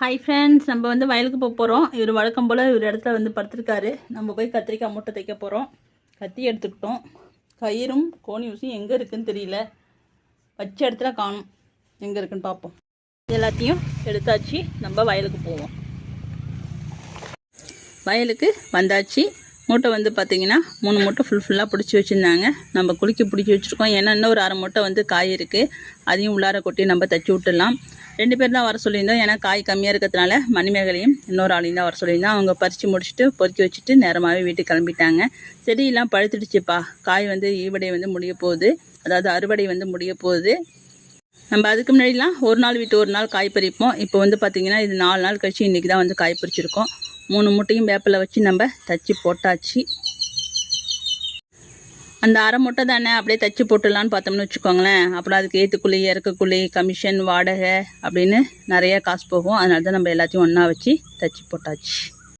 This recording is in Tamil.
ஹாய் ஃப்ரெண்ட்ஸ் நம்ம வந்து வயலுக்கு போக போகிறோம் இவர் வழக்கம் போல் இவர் இடத்துல வந்து படுத்துருக்காரு. நம்ம போய் கத்திரிக்காய் மூட்டை தைக்க போகிறோம் கத்தி எடுத்துக்கிட்டோம். கயிறும் கோணி ஊசியும் எங்கே இருக்குன்னு தெரியல. வச்ச இடத்துல காணும். எங்கே இருக்குன்னு பார்ப்போம். இது எல்லாத்தையும் எடுத்தாச்சு. நம்ம வயலுக்கு போவோம். வயலுக்கு வந்தாச்சு. மூட்டை வந்து பார்த்தீங்கன்னா மூணு மூட்டை ஃபுல் ஃபுல்லாக பிடிச்சி வச்சுருந்தாங்க. நம்ம குலுக்கி பிடிச்சி வச்சுருக்கோம். ஏன்னா இன்னும் ஒரு அரை மூட்டை வந்து காய் இருக்குது அதையும் உள்ளார கொட்டி நம்ம தச்சு விட்டுடலாம். ரெண்டு பேர் தான் வர சொல்லியிருந்தோம். ஏன்னா காய் கம்மியாக இருக்கிறதுனால மணிமேகலையும் இன்னொரு ஆளையும் தான் வர சொல்லியிருந்தோம். அவங்க பறித்து முடிச்சுட்டு பொறுக்கி வச்சுட்டு நேரமாகவே வீட்டுக்கு கிளம்பிட்டாங்க. செடியெல்லாம் பழுத்துடுச்சுப்பா. காய் வந்து ஈவடை வந்து முடிய போகுது. அதாவது அறுவடை வந்து முடிய போகுது. நம்ம அதுக்கு முன்னாடிலாம் ஒரு நாள் விட்டு ஒரு நாள் காய் பறிப்போம். இப்போ வந்து பார்த்திங்கன்னா இது நாலு நாள் கழிச்சு இன்றைக்கி தான் வந்து காய் பறிச்சிருக்கோம். மூணு முட்டையும் வேப்பில் வச்சு நம்ம தச்சு போட்டாச்சு. அந்த அரை முட்டை தானே அப்படியே தச்சு போட்டுடலான்னு பார்த்தோம்னு வச்சுக்கோங்களேன். அப்புறம் அதுக்கு ஏற்றுக்குழி இறக்குக்குள்ளி கமிஷன் வாடகை அப்படின்னு நிறைய காசு போகும். அதனால தான் நம்ம எல்லாத்தையும் ஒன்றா வச்சு தச்சு போட்டாச்சு.